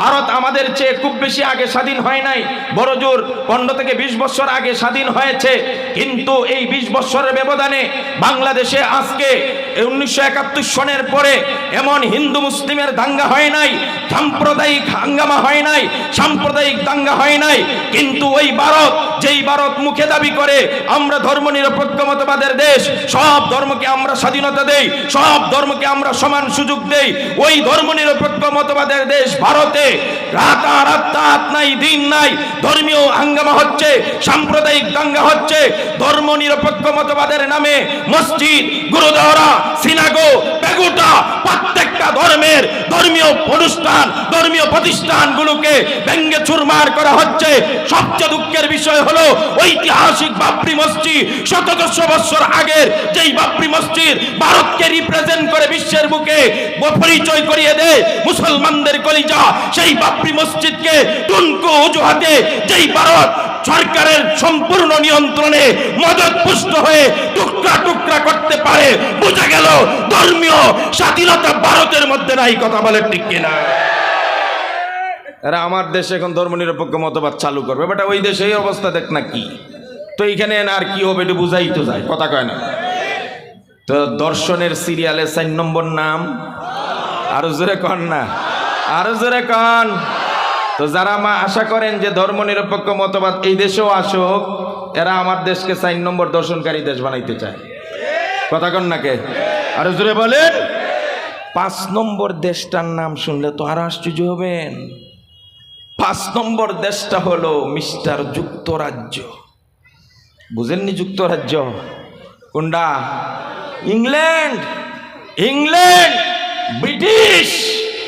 ভারত আমাদের চেয়ে খুব বেশি আগে স্বাধীন হয় নাই। বড় জোর, পনেরো থেকে বিশ বছর আগে স্বাধীন হয়েছে। কিন্তু এই বিশ বছরের ব্যবধানে বাংলাদেশে আজকে উনিশশো একাত্তর সনের পরে এমন হিন্দু মুসলিমের দাঙ্গা হয় নাই, সাম্প্রদায়িক হাঙ্গামা হয় নাই, সাম্প্রদায়িক দাঙ্গা হয় নাই। কিন্তু ওই ভারত যেই ভারত মুখে দাবি করে, আমরা ধর্ম নিরপেক্ষ মতবাদের দেশ, সব ধর্মকে আমরা স্বাধীনতা দেই, সব ধর্মকে আমরা সমান সুযোগ দেই, ওই ধর্ম নিরপেক্ষ মতবাদের দেশ ভারতে রাত আর রাত নাই, দিন নাই, ধর্মীয় হাঙ্গামা হচ্ছে, সাম্প্রদায়িক দাঙ্গা হচ্ছে ধর্ম নিরপেক্ষ মতবাদের নামে মসজিদ, গুরুদ্বারা, সিনাগো পেগুটা প্রত্যেকটা ধর্মের ধর্মীয় অনুষ্ঠান, ধর্মীয় প্রতিষ্ঠানগুলোকে ব্যঙ্গে চুরমার করা হচ্ছে। সবচেয়ে দুঃখের বিষয় হলো ঐতিহাসিক বাবরি মসজিদ। শতদশ বছর আগের যেই বাবরি মসজিদ ভারতকে রিপ্রেজেন্ট করে বিশ্বের বুকে পরিচয় করিয়ে দেয় মুসলমানদের কলিজা, সেই বাবরি মসজিদকে টুনকু অজুহাতে যেই ভারত সরকারের সম্পূর্ণ নিয়ন্ত্রণে মদত পুষ্ট হয়ে টুকরা টুকরা করতে পারে, বোঝা গেল ধর্মীয় স্বাধীনতা ভারতের মধ্যে নাই, কথা বলে ঠিক কিনা। এরা আমার দেশে এখন ধর্মনিরপেক্ষ মতবাদ চালু করবে বেটা ওই দেশে এই অবস্থা দেখ না কি। তো এইখানে আর কি হবে একটু বুঝাই তো যায়, কথা কয় না। তো দর্শনের সিরিয়ালে চার নম্বর নাম, আরও জোরে কন না, আরও জোরে কন। তো যারা মা আশা করেন যে ধর্ম নিরপেক্ষ মতবাদ এই দেশেও আসুক, এরা আমার দেশকে চার নম্বর দর্শনকারী দেশ বানাইতে চায়। কথা কন নাকে আরও জোরে বলেন। পাঁচ নম্বর দেশটার নাম শুনলে তো আরও আশ্চর্য হবেন। পাঁচ নম্বর দেশটা হলো মিস্টার যুক্তরাজ্য। বুঝেননি যুক্তরাজ্য? কোনটা? ইংল্যান্ড! ইংল্যান্ড! ব্রিটিশ!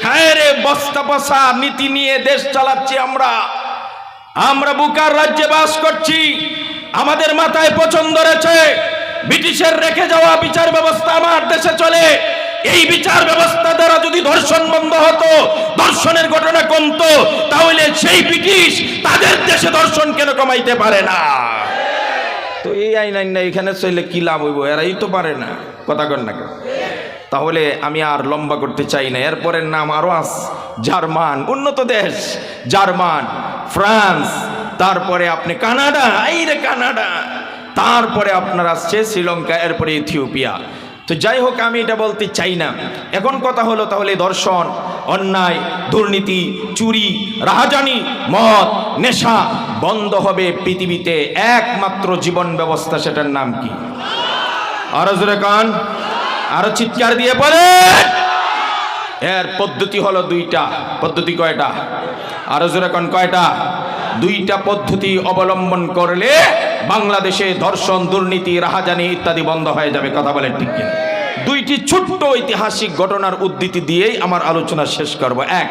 হ্যাঁ বস্তা বসা নীতি নিয়ে দেশ চালাচ্ছি আমরা। আমরা বুকার রাজ্যে বাস করছি। আমাদের মাথায় পছন্দ রয়েছে। ব্রিটিশের রেখে যাওয়া বিচার ব্যবস্থা আমার দেশে চলে। এই বিচার ব্যবস্থা দ্বারা যদি ধর্ষণ বন্ধ হতো, ধর্ষণের ঘটনা কমতো তাহলে সেই ব্রিটিশ তাদের দেশে দর্শন কেন কমাইতে পারে না? তো এই আইন আইন না এখানে চলে কি লাভ হইব? এরাই তো পারে না। কথা কর না? তাহলে আমি আর লম্বা করতে চাই না। এরপরের নাম আরও আস, জার্মান, উন্নত দেশ, জার্মান, ফ্রান্স, তারপরে আপনি কানাডা এই রে কানাডা, তারপরে আপনার আসছে শ্রীলঙ্কা, এরপরে ইথিওপিয়া। তো যাই হোক আমি এটা বলতে চাই না। এখন কথা হলো তাহলে দর্শন, অন্যায়, দুর্নীতি, চুরি, রাহাজানি, মদ, নেশা বন্ধ হবে পৃথিবীতে। একমাত্র জীবন ব্যবস্থা সেটার নাম কি? আরও জোরে কান। আরও চিৎকার দিয়ে বলে এর পদ্ধতি হলো দুইটা। পদ্ধতি কয়টা? আরও জোরে কয়টা? দুইটা পদ্ধতি অবলম্বন করলে বাংলাদেশে ধর্ষণ, দুর্নীতি, রাহাজানি ইত্যাদি বন্ধ হয়ে যাবে, কথা বলেন ঠিক দুইটি ছোট্ট ঐতিহাসিক ঘটনার উদ্ধৃতি দিয়েই আমার আলোচনা শেষ করব। এক